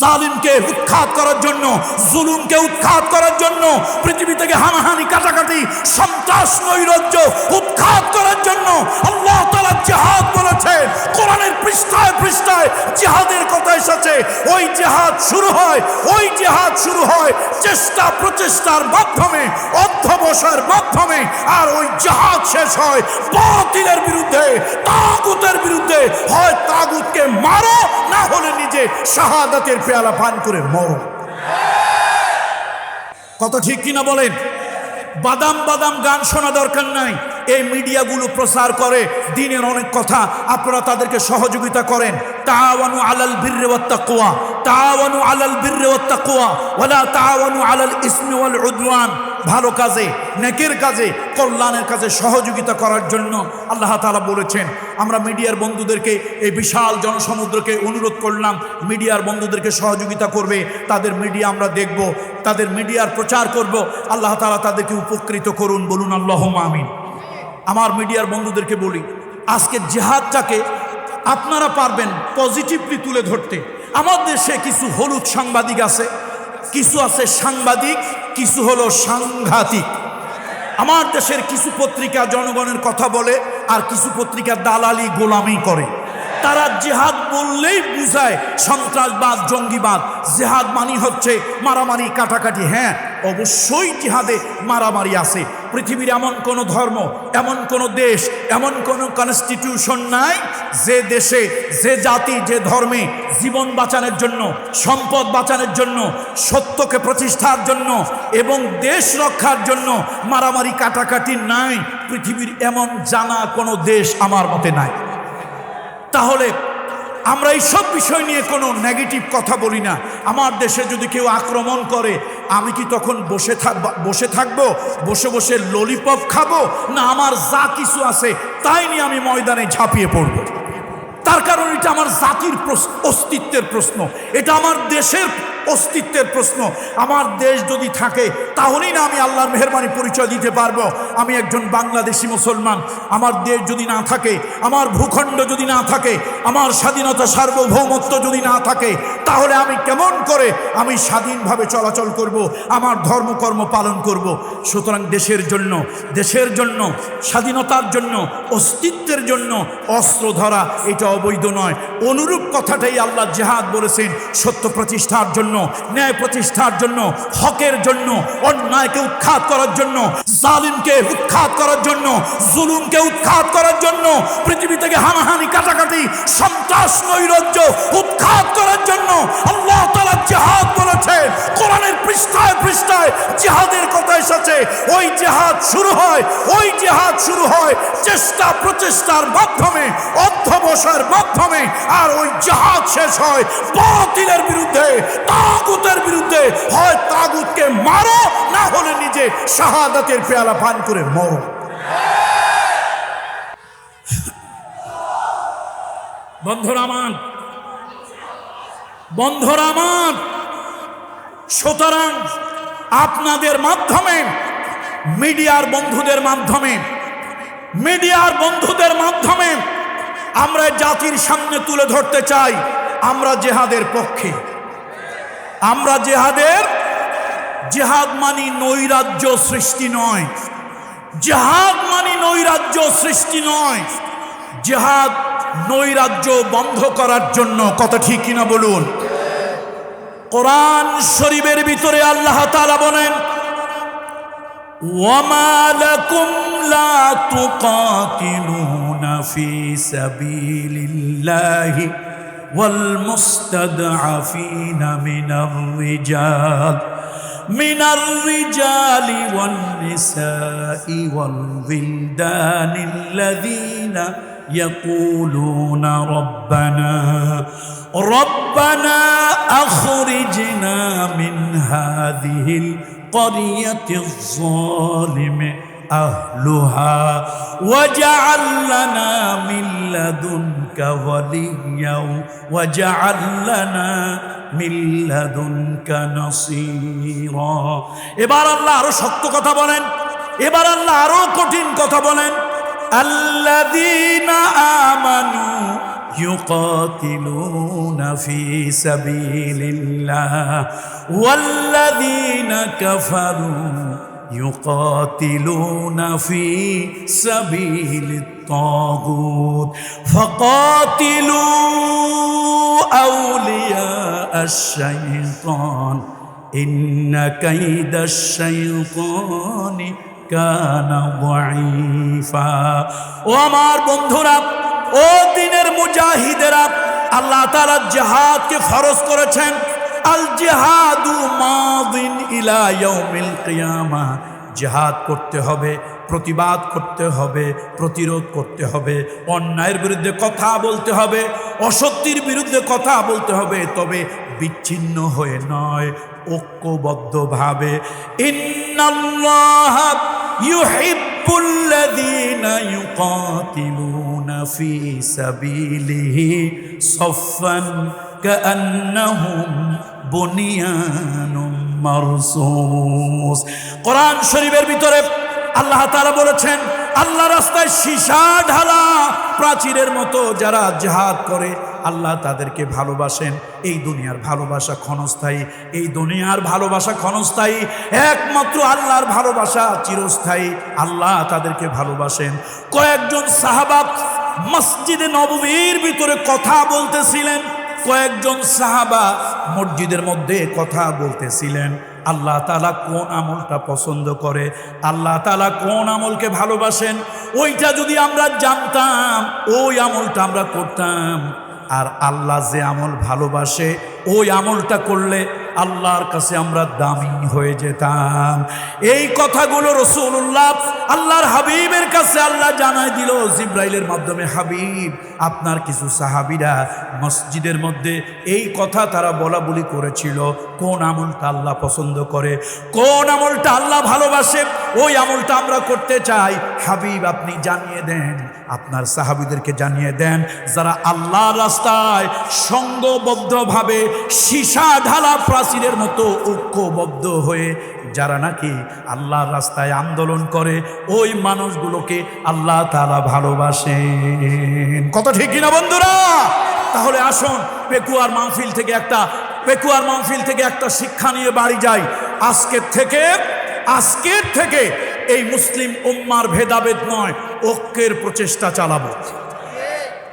জালিমকে উৎখাত করার জন্য, জুলুমকে উৎখাত করার জন্য, পৃথিবী থেকে হানাহানি, কাটাকাটি, সন্ত্রাস, নৈরাজ্য উৎখাত করার জন্য আল্লাহ তাআলা জিহাদ বলেছে। কোরআনের পৃষ্ঠায় পৃষ্ঠায় জিহাদের কথা এসেছে। ওই জিহাদ শুরু হয়, ওই জিহাদ শুরু হয় চেষ্টা প্রচেষ্টার মাধ্যমে, অধ্যবসায়ের মাধ্যমে, আর ওই জিহাদ শেষ হয় বাতিলের বিরুদ্ধে, তাগুতের বিরুদ্ধে। হয় তাগুতকে মারো, না হলে নিজে শাহাদাতের পেয়ালা পান করে মর। কত ঠিক কিনা বলেন? বাদাম বাদাম গান শোনা দরকার নাই। এই মিডিয়াগুলো প্রচার করে, দিনের অনেক কথা আপনারা তাদেরকে সহযোগিতা করেন। তাওয়ানু আলাল বিররে ওয়াত তাকওয়া। তাওয়ানু আলাল বিররে ওয়াত তাকওয়া। ওয়ালা তাওয়ানু আলাল ইসমি ওয়াল উদওয়ান। ভালো কাজে, নেকের কাজে, কল্যাণের কাজে সহযোগিতা করার জন্য আল্লাহ তালা বলেছেন, আমরা মিডিয়ার বন্ধুদেরকে এই বিশাল জনসমুদ্রকে অনুরোধ করলাম, মিডিয়ার বন্ধুদেরকে সহযোগিতা করবে, তাদের মিডিয়া আমরা দেখব, তাদের মিডিয়ার প্রচার করব, আল্লাহ তালা তাদেরকে উপকৃত করুন, বলুন আল্লাহ আমিন। আমার মিডিয়ার বন্ধুদেরকে বলি আজকে জেহাদটাকে আপনারা পারবেন পজিটিভলি তুলে ধরতে। আমার দেশে কিছু হলুদ সাংবাদিক আছে কিছু আছে সাংবাদিক, কিছু হলো সাংঘাতিক। আমার দেশের কিছু পত্রিকা জনগণের কথা বলে, আর কিছু পত্রিকা দালালি গোলামি করে। তারা জেহাদ বললেই বুঝায়, সন্ত্রাসবাদ, জঙ্গিবাদ। জেহাদ মানি হচ্ছে মারামারি, কাটাকাটি। হ্যাঁ অবশ্যই জিহাদে মারামারি আছে। পৃথিবীর এমন কোনো ধর্ম, এমন কোনো দেশ, এমন কোনো কনস্টিটিউশন নাই যে দেশে, যে জাতি, যে ধর্মে জীবন বাঁচানোর জন্য, সম্পদ বাঁচানোর জন্য, সত্যকে প্রতিষ্ঠার জন্য এবং দেশ রক্ষার জন্য মারামারি কাটাকাটি নাই। পৃথিবীর এমন জানা কোনো দেশ আমার মতে নাই। তাহলে আমরা এই সব বিষয় নিয়ে কোনো নেগেটিভ কথা বলি না। আমার দেশে যদি কেউ আক্রমণ করে আমি কি তখন বসে থাকব, বসে থাকব? বসে বসে ললিপপ খাব? না, আমার যা কিছু আছে, তাই নিয়ে আমি ময়দানে ঝাঁপিয়ে পড়ব। তার কারণ এটা আমার জাতির অস্তিত্বের প্রশ্ন। এটা আমার দেশের অস্তিত্বের প্রশ্ন। আমার দেশ যদি থাকে, তাহলেই না আমি আল্লাহর মেহরবানি পরিচয় দিতে পারব। আমি একজন বাংলাদেশি মুসলমান। আমার দেশ যদি না থাকে, আমার ভূখণ্ড যদি না থাকে, আমার স্বাধীনতা সার্বভৌমত্ব যদি না থাকে, তাহলে আমি কেমন করে আমি স্বাধীনভাবে চলাচল করব, আমার ধর্মকর্ম পালন করব? সুতরাং দেশের জন্য দেশের জন্য, স্বাধীনতার জন্য, অস্তিত্বের জন্য অস্ত্র ধরা এটা অবৈধ নয়। অনুরূপ কথাটাই আল্লাহ জেহাদ বলেছেন, সত্য প্রতিষ্ঠার জন্য ন্যায় প্রতিষ্ঠার জন্য হকের জন্য অন্যায়কে উৎখাত করার জন্য জালিমকে উৎখাত করার জন্য জুলুমকে উৎখাত করার জন্য, পৃথিবী থেকে হানাহানি, কাটাকাটি, সন্ত্রাস, নৈরাজ্য উৎখাত করার জন্য আল্লাহ তাআলা জিহাদ বলেছে কোরআনের পৃষ্ঠায় পৃষ্ঠায় জিহাদের কথা এসেছে। ওই জিহাদ শুরু হয়, ওই জিহাদ শুরু হয় চেষ্টা প্রচেষ্টার মাধ্যমে, অধ্যবসায়ের মাধ্যমে, আর ওই জিহাদ শেষ হয় বাতিলের বিরুদ্ধে, তাগুতের বিরুদ্ধে। হয় তাগুতকে মারো, না হলে নিজে শাহাদাতের পেয়ালা পান করে মরো। বন্ধুরা আমার বন্ধুরা আমার সুতরাং আপনাদের মাধ্যমে, মিডিয়ার বন্ধুদের মাধ্যমে, মিডিয়ার বন্ধুদের মাধ্যমে আমরা জাতির সামনে তুলে ধরতে চাই, আমরা জেহাদের পক্ষে। আমরা জেহাদের, জেহাদ মানি নৈরাজ্য সৃষ্টি নয়। জেহাদ মানি নৈরাজ্য সৃষ্টি নয় জেহাদ নৈরাজ্য বন্ধ করার জন্য কত ঠিক কিনা বলুন কোরআন শরীফের ভিতরে আল্লাহ তাআলা বলেন وما لكم لا تقاتلون في سبيل الله والمستضعفين من الرجال من الرجال والنساء والولدان الذين يقولون ربنا ربنا أخرجنا من هذه القرية الظالم أهلها واجعل لنا من لدنك وليا واجعل لنا من لدنك نصيرا এবার আল্লাহ আরো শক্ত কথা বলেন এবার আল্লাহ আরো কঠিন কথা বলেন الذين آمنوا يقاتلون في سبيل الله والذين كفروا يقاتلون في سبيل الطاغوت فقاتلوا أولياء الشيطان إن كيد الشيطان كان ضعيفا ও আমার বন্ধুরা ও দিনের মুজাহিদেরা আল্লাহ তাআলা জিহাদকে ফরজ করেছেন আল জিহাদু মাদিন ইলা ইয়াউমিল কিয়ামা। জিহাদ করতে হবে, প্রতিবাদ করতে হবে, প্রতিরোধ করতে হবে, অন্যায়ের বিরুদ্ধে কথা বলতে হবে, অসত্যির বিরুদ্ধে কথা বলতে হবে, তবে বিচ্ছিন্ন হয়ে নয়, ঐক্যবদ্ধভাবে। ইউকাতিলুনা ফি সাবিলিহি সাফফান। কাআন্নাহুম বুনিয়ানুম মারসুস। কোরআন শরীফের ভিতরে আল্লাহ তাআলা বলেছেন, আল্লাহ রাস্তায় সীসা ঢালা প্রাচীরের মতো যারা জাহাদ করে, আল্লাহ তাদেরকে ভালোবাসেন। এই দুনিয়ার ভালোবাসা ক্ষণস্থায়ী, এই দুনিয়ার ভালোবাসা ক্ষণস্থায়ী, একমাত্র আল্লাহর ভালোবাসা চিরস্থায়ী, আল্লাহ তাদেরকে ভালোবাসেন। কয়েকজন সাহাবাব মসজিদে নববীর ভিতরে কথা বলতেছিলেন কয়েকজন সাহাবা মসজিদের মধ্যে কথা বলতেছিলেন। আল্লাহ তালা কোন আমলটা পছন্দ করে? আল্লাহ তালা কোন আমলকে ভালোবাসেন? ওইটা যদি আমরা জানতাম, ওই আমলটা আমরা করতাম। আর আল্লাহ যে আমল ভালোবাসে, ওই আমলটা করলে আল্লাহর কাছে আমরা দামি হয়ে যেতাম। এই কথাগুলো রসুল্লাহ আল্লাহর হাবিবের কাছে আল্লাহ জানাই দিল। জিব্রাইলের মাধ্যমে, হাবিব, আপনার কিছু সাহাবিরা মসজিদের মধ্যে এই কথা তারা বলা বলি করেছিল। কোন আমলটা আল্লাহ পছন্দ করে? কোন আমলটা আল্লাহ ভালোবাসে? ওই আমলটা আমরা করতে চাই। হাবিব, আপনি জানিয়ে দেন, আপনার সাহাবিদেরকে জানিয়ে দেন, যারা আল্লাহ রাস্তায় সঙ্গবদ্ধভাবে সীসা ঢালা প্রাচীরের মতো ঐক্যবদ্ধ হয়ে, যারা নাকি আল্লাহর রাস্তায় আন্দোলন করে, ওই মানুষগুলোকে আল্লাহ তালা ভালোবাসেন। কত ঠিক কিনা বন্ধুরা? তাহলে আসুন, পেকুয়ার মাহফিল থেকে একটা, পেকুয়ার মাহফিল থেকে একটা শিক্ষা নিয়ে বাড়ি যাই। আজকের থেকে আজকের থেকে এই মুসলিম উম্মার ভেদাভেদ নয়, ঐক্যের প্রচেষ্টা চালাবো।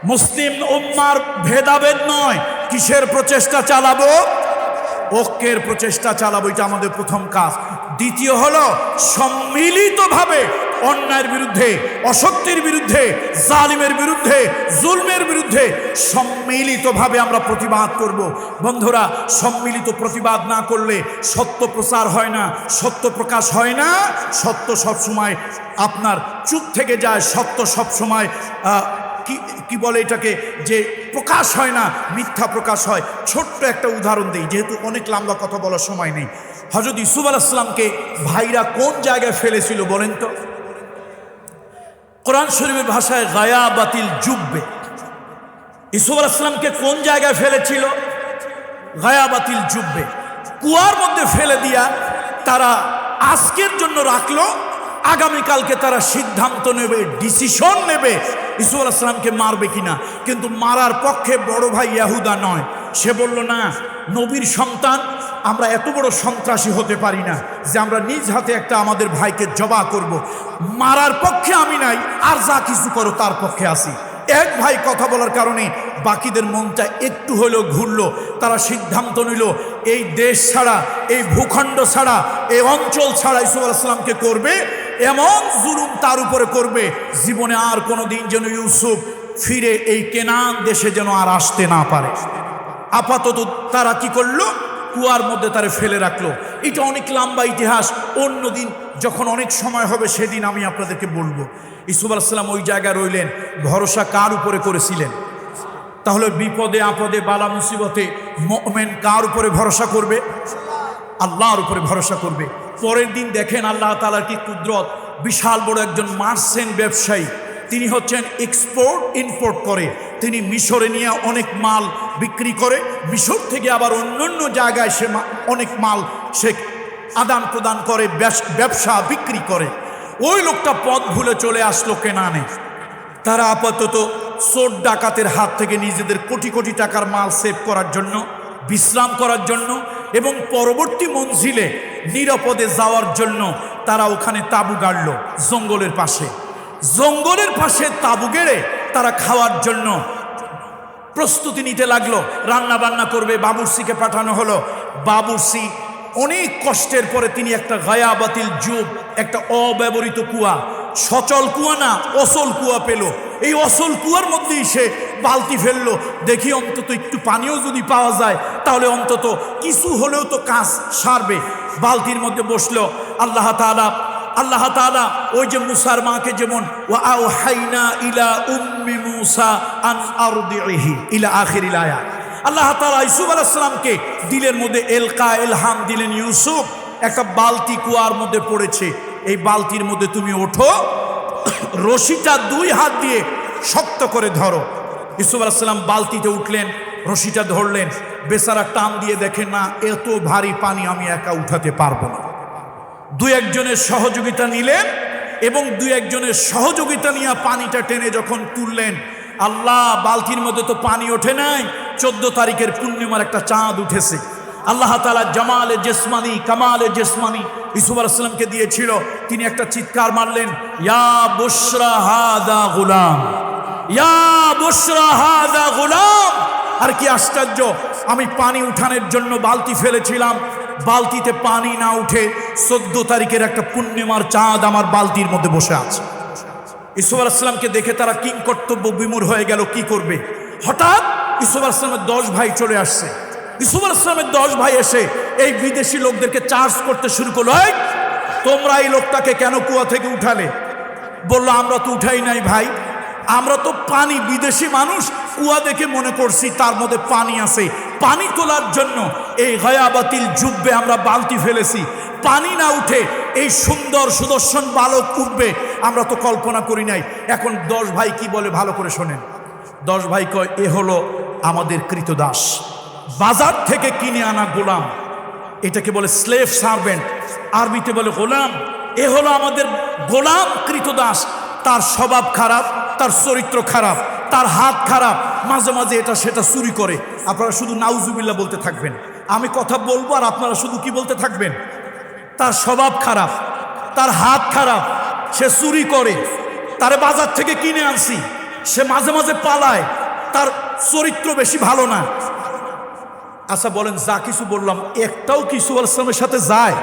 মুসলিম উম্মার ভেদাভেদ নয়, কিসের প্রচেষ্টা চালাবো? ঐক্যের প্রচেষ্টা চালাবো, এটা আমাদের প্রথম কাজ। দ্বিতীয় হলো, সম্মিলিতভাবে অন্যায়ের বিরুদ্ধে, অসত্যের বিরুদ্ধে, জালিমের বিরুদ্ধে, জুলমের বিরুদ্ধে সম্মিলিতভাবে আমরা প্রতিবাদ করব। বন্ধুরা, সম্মিলিত প্রতিবাদ না করলে সত্য প্রচার হয় না, সত্য প্রকাশ হয় না, সত্য সবসময় আপনার চুপ থেকে যায়, সত্য সবসময় কি কি বলে এটাকে? যে প্রকাশ হয় না, মিথ্যা প্রকাশ হয়। ছোট্ট একটা উদাহরণ দিই, যেহেতু অনেক লম্বা কথা বলার সময় নেই। হজরত ইসুফ আলাহিসামকে ভাইরা কোন জায়গায় ফেলেছিল বলেন তো? কোরআন শরীফের ভাষায় গায়া বাতিল জুব্বে ইসুফ আলাহিসামকে কোন জায়গায় ফেলেছিল? গায়া বাতিল জুব্বে কুয়ার মধ্যে ফেলে দিয়া তারা আজকের জন্য রাখল, আগামীকালকে তারা সিদ্ধান্ত নেবে, ডিসিশন নেবে ইসুফ আলাহিসামকে মারবে কিনা। কিন্তু মারার পক্ষে বড় ভাই ইয়াহুদা নয়। সে বলল, না, নবীর সন্তান আমরা এত বড় সন্ত্রাসী হতে পারি না যে আমরা নিজ হাতে একটা আমাদের ভাইকে জবা করব। মারার পক্ষে আমি নাই, আর যা কিছু করো তার পক্ষে আসি এক ভাই কথা বলার কারণে বাকিদের মনটা একটু হলেও ঘুরলো, তারা সিদ্ধান্ত নিল, এই দেশ ছাড়া, এই ভূখণ্ড ছাড়া, এই অঞ্চল ছাড়া ইসুফ আলাইসলামকে করবে, এমন জুলুম তার উপরে করবে, জীবনে আর কোনো দিন যেন ইউসুফ ফিরে এই কেনান দেশে যেন আর আসতে না পারে। আপাতত তারা কি করল? কুয়ার মধ্যে তারে ফেলে রাখল। এটা অনেক লম্বা ইতিহাস। অন্য দিন যখন অনেক সময় হবে, সেদিন আমি আপনাদেরকে বলব। ইসুফ আলাহিসাল্লাম ওই জায়গায় রইলেন। ভরসা কার উপরে করেছিলেন? তাহলে বিপদে, আপদে, বালা মুসিবতে মোমেন কার উপরে ভরসা করবে? আল্লাহর উপরে ভরসা করবে। পরের দিন দেখেন আল্লাহ তালার কি কুদরত। বিশাল বড় একজন মার্সেন ব্যবসায়ী। তিনি হচ্ছেন এক্সপোর্ট ইম্পোর্ট করে। তিনি মিশরে নিয়ে অনেক মাল বিক্রি করে, মিশর থেকে আবার অন্য অন্য জায়গায় সে অনেক মাল সে আদান প্রদান করে ব্যবসা বিক্রি করে। ওই লোকটা পথ ভুলে চলে আসলো কেনানে। তারা আপাতত চোর ডাকাতের হাত থেকে নিজেদের কোটি কোটি টাকার মাল সেভ করার জন্য, বিশ্রাম করার জন্য এবং পরবর্তী মঞ্জিলে নিরাপদে যাওয়ার জন্য তারা ওখানে তাবু গাড়ল জঙ্গলের পাশে। জঙ্গলের পাশে তাবু গেড়ে তারা খাওয়ার জন্য প্রস্তুতি নিতে লাগল। রান্না বান্না করবে বাবুরসিকে পাঠানো হলো। বাবুরসি অনেক কষ্টের পরে তিনি একটা গায়াবাতিল যুগ, একটা অব্যবহৃত কুয়া, সচল কুয়া না, অসল কুয়া পেল। এই অসল কুয়ার মধ্যেই সে বালতি ফেলল। দেখি অন্তত একটু পানিও যদি পাওয়া যায়, তাহলে অন্তত কিছু হলেও তো কাজ সারবে। বালতির মধ্যে বসল। আল্লাহ তাআলা আল্লাহ তাআলা ওই যে মুসার মাকে যেমন ইলা আন ইলা আয়াত। আল্লাহ তালা ইউসুফ আলাইহিস দিলের মধ্যে এলকা এলহাম দিলেন, ইউসুফ, একটা বালতি কুয়ার মধ্যে পড়েছে, এই বালতির মধ্যে তুমি ওঠো, রশিটা দুই হাত দিয়ে শক্ত করে ধরো। ইউসুফ আলাইহিস সালাম বালতিতে উঠলেন, রশিটা ধরলেন, বেচারা টান দিয়ে দেখেন না, এত ভারী পানি আমি একা উঠাতে পারব না। দুই একজনের সহযোগিতা নিলেন এবং দুই একজনের সহযোগিতা নিয়ে পানিটা টেনে যখন তুললেন, আল্লাহ বালতির মধ্যে তো পানি ওঠে নাই, চোদ্দ তারিখের পূর্ণিমার একটা চাঁদ উঠেছে। আল্লাহ তালা জামালে জেসমানি, কামালে জেসমানি ইসুফ আলাইসাল্লামকে দিয়েছিল। তিনি একটা চিৎকার মারলেন, ইয়া বুশরা হাদা গুলাম, ইয়া বুশরা হাদা গুলাম। আর কি আশ্চর্য, আমি পানি উঠানের জন্য বালতি ফেলেছিলাম বালতিতে পানি না উঠে চোদ্দ তারিখের একটা পূর্ণিমার চাঁদ আমার বালতির মধ্যে বসে আছে। ইসুফ আলাহিসামকে দেখে তারা কিং কর্তব্য বিমূর হয়ে গেল, কি করবে? হঠাৎ ইসুফ আলাহিসামের দশ ভাই চলে আসছে। ইসুফ আলাহিসামের দশ ভাই এসে এই বিদেশি লোকদেরকে চার্জ করতে শুরু করল তোমরা এই লোকটাকে কেন কুয়া থেকে উঠালে? বলল, আমরা তো উঠাই নাই ভাই আমরা তো পানি, বিদেশি মানুষ, কুয়া দেখে মনে করছি তার মধ্যে পানি আছে। পানি তোলার জন্য এই গয়াবাতিল যুব্বে আমরা বালতি ফেলেছি। পানি না উঠে এই সুন্দর সুদর্শন বালক উঠবে, আমরা তো কল্পনা করি নাই। এখন দশ ভাই কি বলে ভালো করে শোনেন। দশ ভাই কয়, এ হলো আমাদের কৃতদাস। বাজার থেকে কিনে আনা গোলাম। এটাকে বলে স্লেভ সার্ভেন্ট আরবিতে বলে গোলাম। এ হলো আমাদের গোলাম কৃতদাস। তার স্বভাব খারাপ তার চরিত্র খারাপ, তার হাত খারাপ, মাঝে মাঝে এটা সেটা চুরি করে। আপনারা শুধু নাউজুবিল্লা বলতে থাকবেন। আমি কথা বলব আর আপনারা শুধু কি বলতে থাকবেন? তার স্বভাব খারাপ, তার হাত খারাপ, সে চুরি করে। তার বাজার থেকে কিনে আনছি। সে মাঝে মাঝে পালায়। তার চরিত্র বেশি ভালো না। আচ্ছা বলেন, যা কিছু বললাম, একটাও কিছু আসলামের সাথে যায়?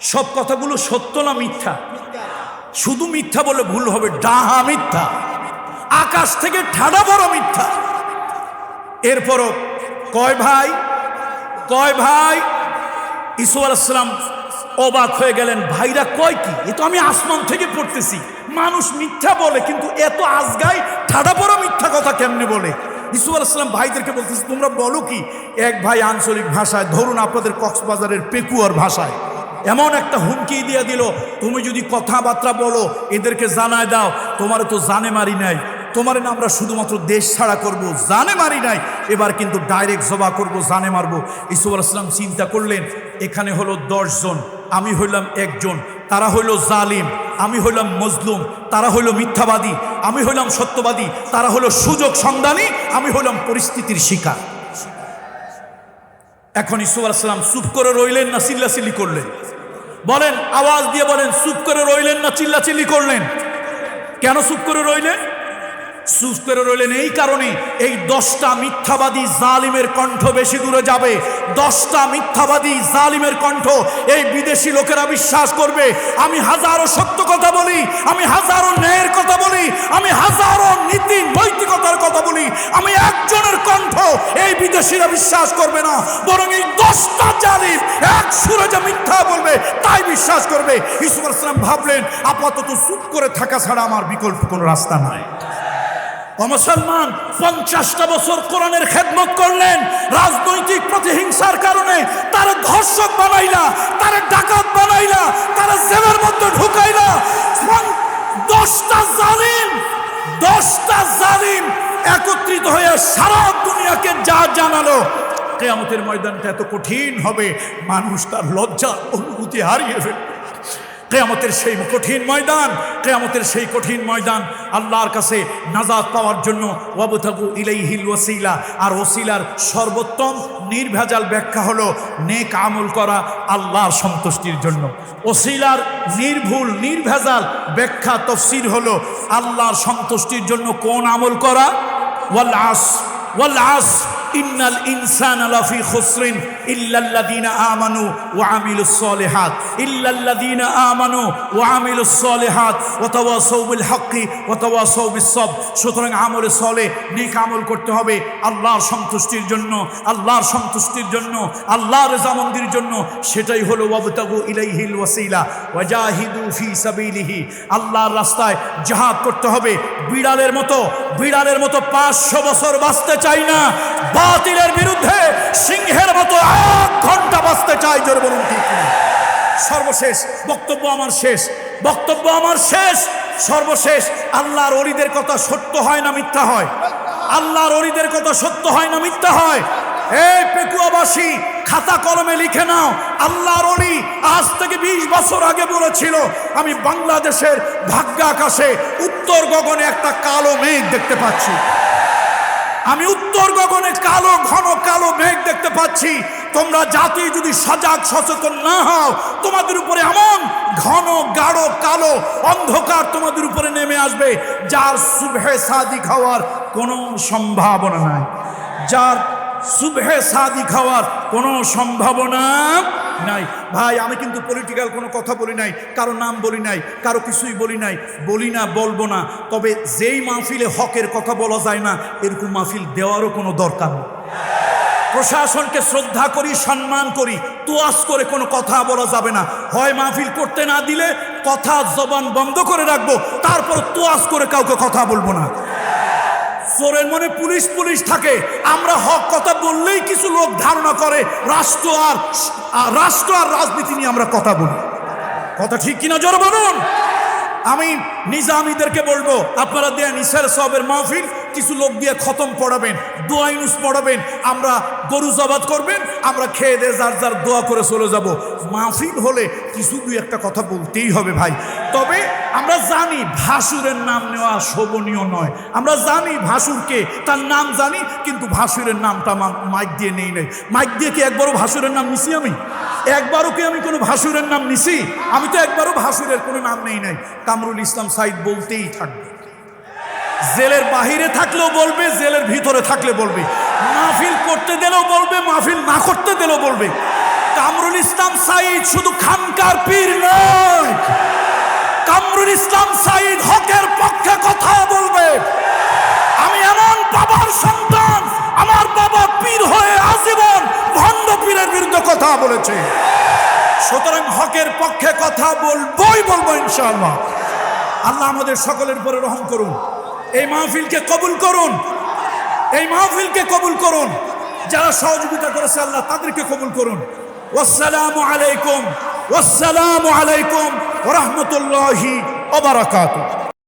সব কথাগুলো সত্য না মিথ্যা? শুধু মিথ্যা বলে ভুল হবে, ডাহা মিথ্যা। আকাশ থেকে ঠাডা বড় মিথ্যা। এরপরও, কয় ভাই? কয় ভাই? ইসু আলাইসালাম অবাক হয়ে গেলেন, ভাইরা কয় কি? এ তো আমি আসমান থেকে পড়তেছি। মানুষ মিথ্যা বলে, কিন্তু এত আজগাই ঠাডা বড় মিথ্যা কথা কেমনে বলে? ইসু আলাইসালাম ভাইদেরকে বলতেছি, তোমরা বলো কি? এক ভাই আঞ্চলিক ভাষায়, ধরুন আপনাদের কক্সবাজারের পেকুয়ার ভাষায় এমন একটা হুমকি দিয়ে দিল, তুমি যদি কথাবার্তা বলো, এদেরকে জানায় দাও, তোমার তো জানে মারি নাই। তোমার না আমরা শুধুমাত্র দেশ ছাড়া করব, জানে মারি নাই। এবার কিন্তু ডাইরেক্ট জবা করব, জানে মারবো। ইসুফ আলাইসলাম চিন্তা করলেন, এখানে হলো জন, আমি হইলাম একজন, তারা হইল জালিম, আমি হইলাম মজলুম, তারা হইল মিথ্যাবাদী, আমি হইলাম সত্যবাদী, তারা হলো সুযোগ সন্ধানী, আমি হইলাম পরিস্থিতির শিকার। এখন ইসুফ আলাইসালাম চুপ করে রইলেন না, চিল্লাচিল্লি করলেন। বলেন আওয়াজ দিয়ে বলেন চুপ করে রইলেন না চিল্লাচিল্লি করলেন? কেন চুপ করে রইলেন? চুপ করে রইলেন এই কারণে এই দশটা মিথ্যাবাদী জালিমের কণ্ঠ বেশি দূরে যাবে। দশটা মিথ্যাবাদী জালিমের কণ্ঠ এই বিদেশি লোকেরা বিশ্বাস করবে। আমি হাজারো সত্য কথা বলি, আমি হাজারো ন্যায়ের কথা বলি, আমি হাজারো নীতি নৈতিকতার কথা বলি। আমি একজনের কণ্ঠ এই বিদেশিরা বিশ্বাস করবে না। বরং এই দশটা জালিম এক সুরে যে মিথ্যা বলবে, তাই বিশ্বাস করবে। ইসুফ আসলাম ভাবলেন, আপাতত চুপ করে থাকা ছাড়া আমার বিকল্প কোনো রাস্তা নাই। ও মুসলমান, পঞ্চাশটা বছর কোরআনের খেদমত করলেন, রাজনৈতিক প্রতিহিংসার কারণে তারা ধর্ষক বানাইলা, তার ডাকাত বানাইলা, তার জেলের মধ্যে ঢুকাইলা। দশটা জালিম দশটা জালিম একত্রিত হয়ে সারা দুনিয়াকে যা জানালো, কেয়ামতের ময়দানটা এত কঠিন হবে, মানুষ তার লজ্জা, অনুভূতি হারিয়ে ফেলবে। কেয়ামতের সেই কঠিন ময়দান, কেয়ামতের সেই কঠিন ময়দান আল্লাহর কাছে নাজাদ পাওয়ার জন্য ওয়াবুথাগু ইলাইহিল ওসিলা আর ওসিলার সর্বোত্তম নির্ভেজাল ব্যাখ্যা হলো নেক আমল করা আল্লাহর সন্তুষ্টির জন্য। ওসিলার নির্ভুল, নির্ভেজাল ব্যাখ্যা, তফসির হলো আল্লাহর সন্তুষ্টির জন্য কোন আমল করা? ওয়াল আস ওয়াল আস। ইন্নাল ইনসানা লাফি খুসরিন ইল্লাল্লাযীনা আমানু ওয়া আমিলুস সালিহাত। ইল্লাল্লাযীনা আমানু ওয়া আমিলুস সালিহাত। ওয়া তাওয়াসাউ বিল হাক্কি ওয়া তাওয়াসাউ বিস সবর। সুতরাং আমলে সলে নেক আমল করতে হবে আল্লাহর সন্তুষ্টির জন্য, আল্লাহর সন্তুষ্টির জন্য, আল্লাহর রেজামন্দির জন্য। সেটাই হলো ওয়াবতাগু ইলাইহিল ওয়াসিলা। ওয়াজাহিদু ফি সাবিলিহি। আল্লাহর রাস্তায় জিহাদ করতে হবে। বিড়ালের মতো বিড়ালের মতো পাঁচশো বছর বাঁচতে চাই না। বাতিলের বিরুদ্ধে সিংহের মতো এক ঘণ্টা বাঁচতে চাই, জোর বলুন ঠিক সর্বশেষ বক্তব্য আমার শেষ। বক্তব্য আমার শেষ। সর্বশেষ, আল্লাহর অরিদের কথা সত্য হয় না মিথ্যা হয়? আল্লাহর অরিদের কথা সত্য হয় না মিথ্যা হয়? এই পেকুয়াবাসী, খাতা কলমে লিখে নাও, আল্লাহর অলি আজ থেকে বিশ বছর আগে বলেছিল, আমি বাংলাদেশের ভাগ্য আকাশে উত্তর গগনে একটা কালো মেঘ দেখতে পাচ্ছি। আমি উত্তর গগনে কালো, ঘন, কালো মেঘ দেখতে পাচ্ছি। তোমরা জাতি যদি সজাগ, সচেতন না হও, তোমাদের উপরে এমন ঘন, গাঢ়, কালো অন্ধকার তোমাদের উপরে নেমে আসবে, যার শুভে সাদি খাওয়ার কোনো সম্ভাবনা নাই। যার শুভে সাদি খাওয়ার কোনো সম্ভাবনা নাই। ভাই, আমি কিন্তু পলিটিক্যাল কোনো কথা বলি নাই, কারও নাম বলি নাই, কারও কিছুই বলি নাই। বলি না, বলব না। তবে যেই মাহফিলে হকের কথা বলা যায় না, এরকম মাহফিল দেওয়ারও কোনো দরকার নেই। প্রশাসনকে শ্রদ্ধা করি, সম্মান করি, তোয়াজ করে কোনো কথা বলা যাবে না। হয় মাহফিল করতে না দিলে কথা, জবান বন্ধ করে রাখব, তারপর তোয়াজ করে কাউকে কথা বলব না। চোরের মনে পুলিশ পুলিশ থাকে। আমরা হক কথা বললেই কিছু লোক ধারণা করে, রাষ্ট্র আর রাষ্ট্র আর রাজনীতি নিয়ে আমরা কথা বলি। কথা ঠিক কিনা জোর বলুন? আমি নিজামীদেরকে বলব, আপনারা দেন ইসার সবের মাহফিল কিছু লোক দিয়ে খতম পড়াবেন, দোয়া ইনুস পড়াবেন, আমরা গরু জবাদ করবেন, আমরা খেয়ে দিয়ে যার যার দোয়া করে চলে যাব। মাহফিল হলে কিছু দুই একটা কথা বলতেই হবে ভাই। তবে আমরা জানি ভাসুরের নাম নেওয়া শোভনীয় নয়। আমরা জানি ভাসুরকে তার নাম জানি, কিন্তু ভাসুরের নামটা মাইক দিয়ে নেই নাই। মাইক দিয়ে কি একবারও ভাসুরের নাম নিছি আমি? একবারও কি আমি কোনো ভাসুরের নাম নিছি? আমি তো একবারও ভাসুরের কোনো নাম নেই নাই। কামরুল ইসলাম সাইদ বলতেই থাকবে। জেলের বাহিরে থাকলেও বলবে, জেলের ভিতরে থাকলে বলবে। মাহফিল করতে দিলেও বলবে, মাহফিল না করতে দিলেও বলবে। কামরুল ইসলাম সাইদ শুধু খানকার পীর নয়। কামরুল ইসলাম সাইদ হকের পক্ষে কথা বলবে। আমি এমন বাবার সন্তান, আমার বাবা পীর হয়ে আজীবন ভণ্ড পীরের বিরুদ্ধে কথা বলেছে। সুতরাং হকের পক্ষে কথা বলবই বলব ইনশাআল্লাহ। আল্লাহ আমাদের সকলের উপরে রহম করুন। এই মাহফিলকে কবুল করুন। এই মাহফিলকে কবুল করুন। যারা সহযোগিতা করেছে আল্লাহ তাদেরকে কবুল করুন। ওয়াসসালামু আলাইকুম। ওয়াসসালামু আলাইকুম রাহমাতুল্লাহি ওয়া বারাকাতুহু।